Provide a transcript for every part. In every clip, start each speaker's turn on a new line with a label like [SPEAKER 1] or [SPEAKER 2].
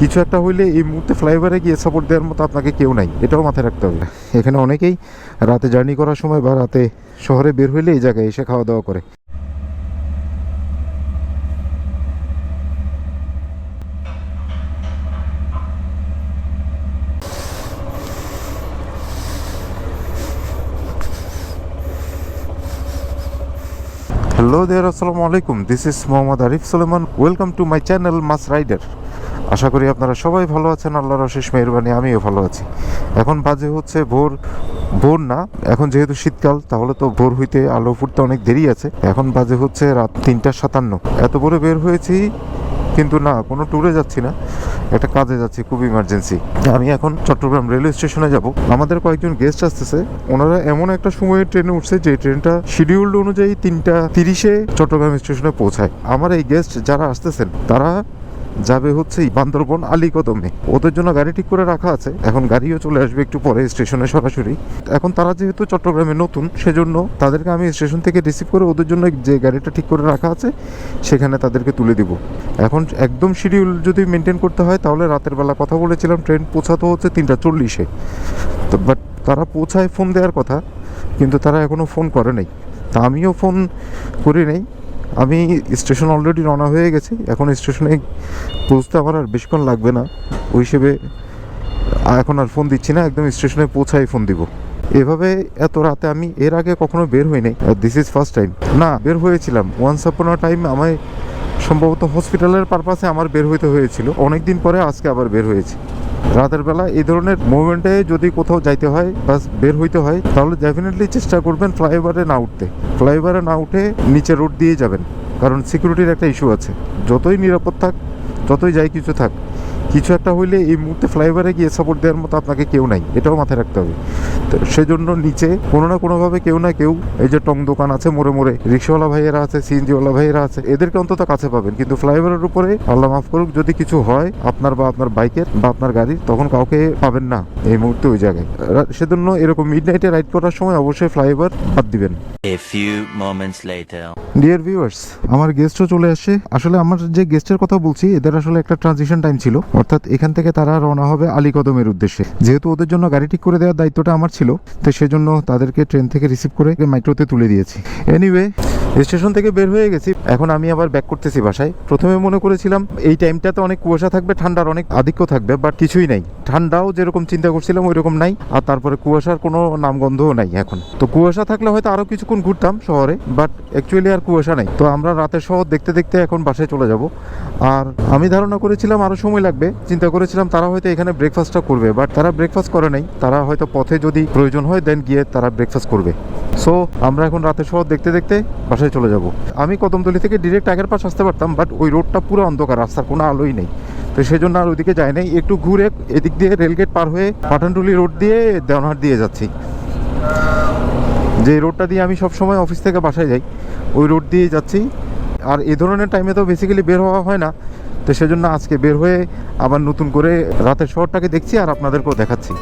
[SPEAKER 1] কিছু একটা হইলে এই মুহূর্তে ফ্লাইওভারে গিয়ে সাপোর্ট দেওয়ার মতো আপনাকে কেউ নাই। এটাও মাথায় রাখতে হবে। এখানে অনেকেই রাতে জার্নি করার সময় বা রাতে শহরে বের হইলে এই জায়গায় এসে খাওয়া দাওয়া করে। হ্যালো দেয়ার আসসালামু আলাইকুম this is Mohammad Arif Suleman welcome to my channel mass rider আশা করি আপনারা সবাই ভালো আছেন, আল্লাহর অশেষ মেহরবানি, আমিও ভালো আছি। এখন বাজে হচ্ছে ভোর ভোর না, এখন যেহেতু শীতকাল, তাহলে তো ভোর হইতে আলো ফুটতে অনেক দেরি আছে। এখন বাজে হচ্ছে রাত তিনটা সাতান্ন। এত ভোরে বের হয়েছি, কিন্তু না, কোনো ট্যুরে যাচ্ছি না। একটা কাজে যাচ্ছি, খুব ইমার্জেন্সি আমি এখন চট্টগ্রাম রেলওয়ে স্টেশনে যাব। আমাদের কয়েকজন গেস্ট আসতেছে। ওনারা এমন একটা সময়ে ট্রেনে উঠছে যে ট্রেনটা শিডিউল্ড অনুযায়ী তিনটা তিরিশে চট্টগ্রাম স্টেশনে পৌঁছায়। আমার এই গেস্ট যারা আসতেছেন, তারা যাবে হচ্ছে বান্দরবন আলীকদমে। ওদের জন্য গাড়ি ঠিক করে রাখা আছে। এখন গাড়িও চলে আসবে একটু পরে স্টেশনে সরাসরি। এখন তারা যেহেতু চট্টগ্রামে নতুন, সেজন্য তাদেরকে আমি স্টেশন থেকে রিসিভ করে ওদের জন্য যে গাড়িটা ঠিক করে রাখা আছে, সেখানে তাদেরকে তুলে দিব। এখন একদম শিডিউল যদি মেনটেন করতে হয়, তাহলে রাতের বেলা কথা বলেছিলাম ট্রেন পৌঁছাতো হচ্ছে তিনটা চল্লিশে। তো বাট তারা পৌঁছায় ফোন দেওয়ার কথা, কিন্তু তারা এখনও ফোন করে নাই। তা আমিও ফোন করি নাই। আমি স্টেশন অলরেডি রওনা হয়ে গেছি। এখন স্টেশনে পৌঁছতে আমার আর বেশিক্ষণ লাগবে না। ওই হিসেবে এখন আর ফোন দিচ্ছি না, একদম স্টেশনে পৌঁছাই ফোন দিব। এভাবে এত রাতে আমি এর আগে কখনো বের হই নাই দিস ইজ ফার্স্ট টাইম না, বের হয়েছিলাম। ওয়ান্স আপন টাইম আমায় সম্ভবত হসপিটালের পারপাসে আমার বের হইতে হয়েছিল। অনেক দিন পরে আজকে আবার বের হয়েছি। রাতের বেলা এই ধরনের মুভমেন্টে যদি কোথাও যাইতে হয় বা বের হইতে হয়, তাহলে ডেফিনেটলি চেষ্টা করবেন ফ্লাইওভারে না উঠতে। ফ্লাইওভারে না উঠে নিচে রোড দিয়ে যাবেন, কারণ সিকিউরিটির একটা ইস্যু আছে। যতই নিরাপদ থাক, যতই যাই কিছু থাক, কিছু একটা হইলে এই মুহূর্তে ফ্লাইওভারে গিয়ে সাপোর্ট দেওয়ার মতো আপনাকে কেউ নাই, এটাও মাথায় রাখতে হবে। তো সেজন্য নিচে কোনো না কোনোভাবে কেউ না কেউ এই যে টং দোকান আছে মোড়ে মোড়ে, রিক্সাওয়ালা ভাইয়েরা আছে, সিএনজিওয়ালা ভাইয়েরা আছে, এদেরকে অন্তত কাছে পাবেন। কিন্তু ফ্লাইওভারের উপরে আল্লাহ মাফ করুক, যদি কিছু হয় আপনার বা আপনার বাইকের বা আপনার গাড়ির, তখন কাউকে পাবেন না এই মুহূর্তে ওই জায়গায়। সেজন্য এরকম মিড নাইটে রাইড করার সময় অবশ্যই ফ্লাইওভার বাদ দিবেন. ডিয়ার ভিউয়ার্স আমার গেস্টও চলে আসে। আসলে আমার যে গেস্টের কথা বলছি, এদের আসলে একটা ট্রানজিশন টাইম ছিল। অর্থাৎ এখান থেকে তারা রওনা হবে আলীকদমের উদ্দেশ্যে। যেহেতু ওদের জন্য গাড়ি ঠিক করে দেওয়ার দায়িত্বটা আমার ছিল, তো সেজন্য তাদেরকে ট্রেন থেকে রিসিভ করে মাইক্রোতে তুলে দিয়েছি। এনিওয়ে স্টেশন থেকে বের হয়ে গেছি। এখন আমি আবার ব্যাক করতেছি বাসায়। প্রথমে মনে করেছিলাম, এই টাইমটাতে অনেক কুয়াশা থাকবে, ঠান্ডার অনেক আধিক্য থাকবে বাট কিছুই নাই। ঠান্ডাও যেরকম চিন্তা করছিলাম ওই রকম নাই। আর তারপরে কুয়াশার কোনো নামগন্ধও নাই এখন। তো কুয়াশা থাকলে হয়তো আরও কিছুক্ষণ ঘুরতাম শহরে বাট অ্যাকচুয়ালি আর কুয়াশা নাই। তো আমরা রাতের শহর দেখতে দেখতে এখন বাসায় চলে যাব। আর আমি ধারণা করেছিলাম আরও সময় লাগবে। চিন্তা করেছিলাম তারা হয়তো এখানে ব্রেকফাস্টটা করবে। বাট তারা ব্রেকফাস্ট করে নাই। তারা হয়তো পথে যদি প্রয়োজন হয় দেন গিয়ে তারা ব্রেকফাস্ট করবে। সো আমরা এখন রাতের শহর দেখতে দেখতে বাসায় চলে যাব। আমি কদমতলি থেকে ডিরেক্ট আগের পাশ আসতে পারতাম বাট ওই রোডটা পুরো অন্ধকার, রাস্তার কোনো আলোই নেই। তো সেই জন্য আর ওইদিকে যাই নাই। একটু ঘুরে এদিক দিয়ে রেলগেট পার হয়ে পাঠানটুলি রোড দিয়ে দেওয়ানহাট দিয়ে যাচ্ছি। যে রোডটা দিয়ে আমি সবসময় অফিস থেকে বাসায় যাই, ওই রোড দিয়ে যাচ্ছি। আর এ ধরনের টাইমে তো বেসিক্যালি বের হওয়া হয় না। তো সেজন্য আজকে বের হয়ে আবার নতুন করে রাতের শহরটাকে দেখছি আর আপনাদেরকেও দেখাচ্ছি।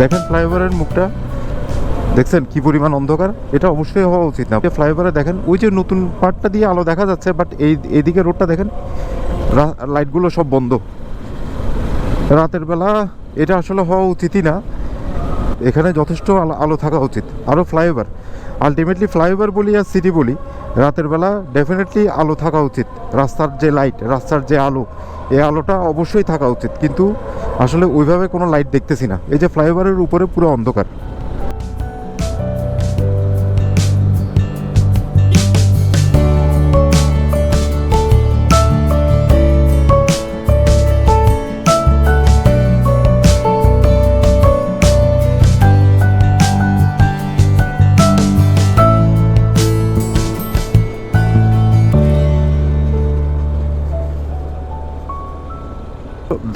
[SPEAKER 1] দেখেন ফ্লাইওভারের মুখটা। দেখছেন কি পরিমাণ অন্ধকার? এটা অবশ্যই হওয়া উচিত না। ফ্লাইওভারে দেখেন, ওই যে নতুন পার্টটা দিয়ে আলো দেখা যাচ্ছে, বাট এই, এদিকে রোডটা দেখেন লাইটগুলো সব বন্ধ। রাতের বেলা এটা আসলে হওয়া উচিতই না। এখানে যথেষ্ট আলো থাকা উচিত। আরও ফ্লাইওভার। আলটিমেটলি ফ্লাইওভার বলি আর সিটি বলি, রাতের বেলা ডেফিনেটলি আলো থাকা উচিত। রাস্তার যে লাইট রাস্তার যে আলো এই আলোটা অবশ্যই থাকা উচিত। কিন্তু আসলে ওইভাবে কোনো লাইট দেখতেছি না। এই যে ফ্লাইওভারের উপরে পুরো অন্ধকার।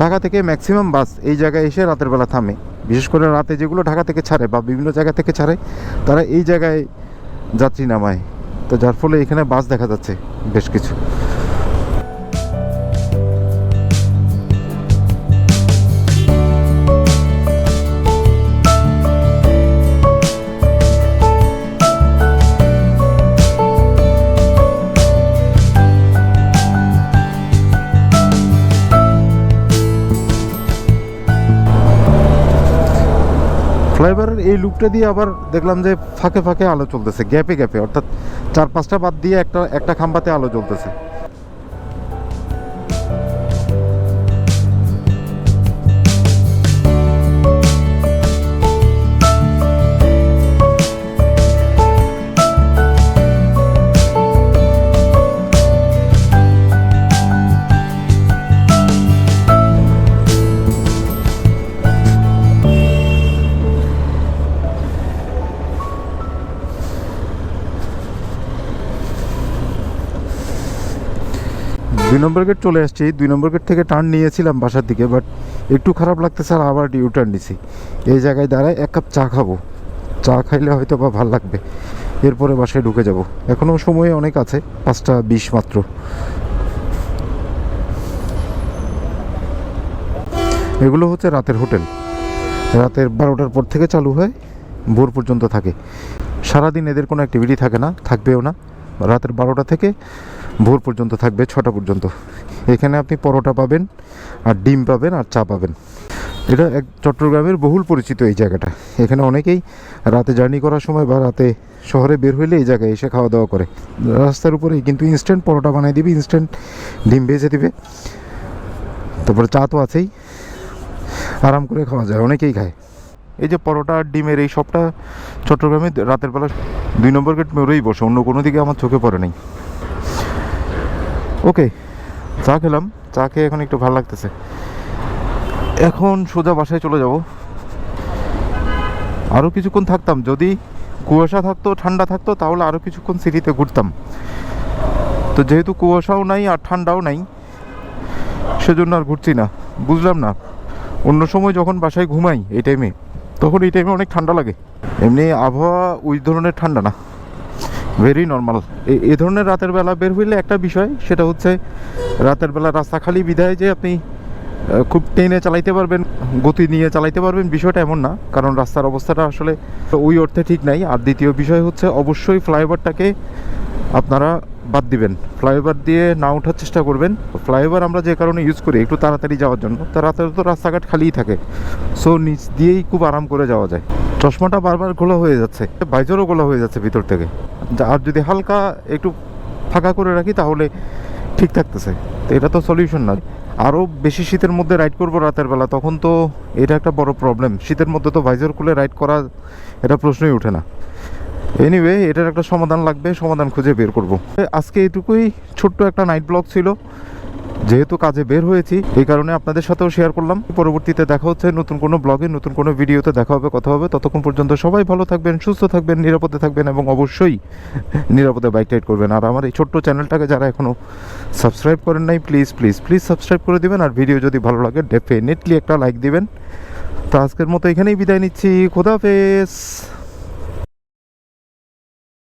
[SPEAKER 1] ঢাকা থেকে ম্যাক্সিমাম বাস এই জায়গায় এসে রাতের বেলা থামে। বিশেষ করে রাতে যেগুলো ঢাকা থেকে ছাড়ে বা বিভিন্ন জায়গা থেকে ছাড়ে, তারা এই জায়গায় যাত্রী নামায়। তো যার ফলে এখানে বাস দেখা যাচ্ছে বেশ কিছু। ফ্লাইওভারের এই লুকটা দিয়ে আবার দেখলাম যে ফাঁকে ফাঁকে আলো চলতেছে, গ্যাপে গ্যাপে। অর্থাৎ চার পাঁচটা বাদ দিয়ে একটা একটা খাম্বাতে আলো জ্বলতেছে। দুই নম্বর গেট চলে আসছি। দুই নম্বর গেট থেকে টার্ন নিয়েছিলাম বাসার দিকে বাট একটু খারাপ লাগতেছে আর আবার ইউ টার্ন নিছি। এই জায়গায় দাঁড়ায় এক কাপ চা খাব। চা খাইলে হয়তো বা ভালো লাগবে। এরপরে বাসায় ঢুকে যাব। এখনও সময় অনেক আছে, পাঁচটা বিশ মাত্র। এগুলো হচ্ছে রাতের হোটেল। রাতের বারোটার পর থেকে চালু হয়, ভোর পর্যন্ত থাকে। সারাদিন এদের কোনো অ্যাক্টিভিটি থাকে না, থাকবেও না। রাতের বারোটা থেকে ভোর পর্যন্ত থাকবে, ছটা পর্যন্ত। এখানে আপনি পরোটা পাবেন আর ডিম পাবেন আর চা পাবেন। এটা এক চট্টগ্রামের বহুল পরিচিত এই জায়গাটা। এখানে অনেকেই রাতে জার্নি করার সময় বা রাতে শহরে বের হইলে এই জায়গায় এসে খাওয়া দাওয়া করে। রাস্তার উপরেই কিন্তু ইনস্ট্যান্ট পরোটা বানিয়ে দিবে ইনস্ট্যান্ট ডিম ভেজে দিবে। তারপরে চা তো আছেই। আরাম করে খাওয়া যায়, অনেকেই খায়। এই যে পরোটা আর ডিমের এই সবটা চট্টগ্রামে রাতের বেলা দুই নম্বর গেট মেরেই বসে, অন্য কোনো দিকে আমার চোখে পড়ে নাই। ওকে, চা খেলাম। চা খেয়ে এখন একটু ভালো লাগতেছে। এখন সোজা বাসায় চলে যাব। আরও কিছুক্ষণ থাকতাম। যদি কুয়াশা থাকতো, ঠান্ডা থাকতো, তাহলে আরও কিছুক্ষণ সিটিতে ঘুরতাম। তো যেহেতু কুয়াশাও নাই আর ঠান্ডাও নাই, সেজন্য আর ঘুরছি না। বুঝলাম না, অন্য সময় যখন বাসায় ঘুমাই এই টাইমে তখন এই টাইমে অনেক ঠান্ডা লাগে। এমনি আবহাওয়া ওই ধরনের ঠান্ডা না। ভেরি নর্মাল এই ধরনের রাতের বেলা বের হইলে একটা বিষয়, সেটা হচ্ছে রাতের বেলা রাস্তা খালি বিধায় যে আপনি খুব টেনে চালাইতে পারবেন, গতি নিয়ে চালাইতে পারবেন বিষয়টা এমন না, কারণ রাস্তার অবস্থাটা আসলে ওই অর্থে ঠিক নাই। আর দ্বিতীয় বিষয় হচ্ছে অবশ্যই ফ্লাইওভারটাকে আপনারা বাদ দিবেন। ফ্লাইওভার দিয়ে না ওঠার চেষ্টা করবেন। ফ্লাইওভার আমরা যে কারণে ইউজ করি একটু তাড়াতাড়ি যাওয়ার জন্য, তা রাতে তো রাস্তাঘাট খালিই থাকে। সো নিচ দিয়েই খুব আরাম করে যাওয়া যায়। চশমাটা বারবার গোলা হয়ে যাচ্ছে। বাইজরও গোলা হয়ে যাচ্ছে ভিতর থেকে। আর যদি হালকা একটু ফাঁকা করে রাখি, তাহলে ঠিক থাকতেছে। তো এটা তো সলিউশন না। আরও বেশি শীতের মধ্যে রাইড করব রাতের বেলা, তখন তো এটা একটা বড় প্রবলেম শীতের মধ্যে তো ভাইজার খুলে রাইড করা এটা প্রশ্নই ওঠে না। এনিওয়ে এটার একটা সমাধান লাগবে, সমাধান খুঁজে বের করব। আজকে এটুকুই। ছোট্ট একটা নাইট ব্লগ ছিল। যেহেতু কাজে বের হয়েছি, এই কারণে আপনাদের সাথেও শেয়ার করলাম। পরবর্তীতে দেখা হচ্ছে নতুন কোনো ব্লগে নতুন কোনো ভিডিওতে দেখা হবে, কথা হবে। ততক্ষণ পর্যন্ত সবাই ভালো থাকবেন, সুস্থ থাকবেন, নিরাপদে থাকবেন এবং অবশ্যই নিরাপদে বাইক রাইড করবেন। আর আমার এই ছোট্ট চ্যানেলটাকে যারা এখনও সাবস্ক্রাইব করেন নাই প্লিজ প্লিজ প্লিজ সাবস্ক্রাইব করে দিবেন। আর ভিডিও যদি ভালো লাগে ডেফিনেটলি একটা লাইক দিবেন। তো আজকের মতো এখানেই বিদায় নিচ্ছি। খোদাফেজ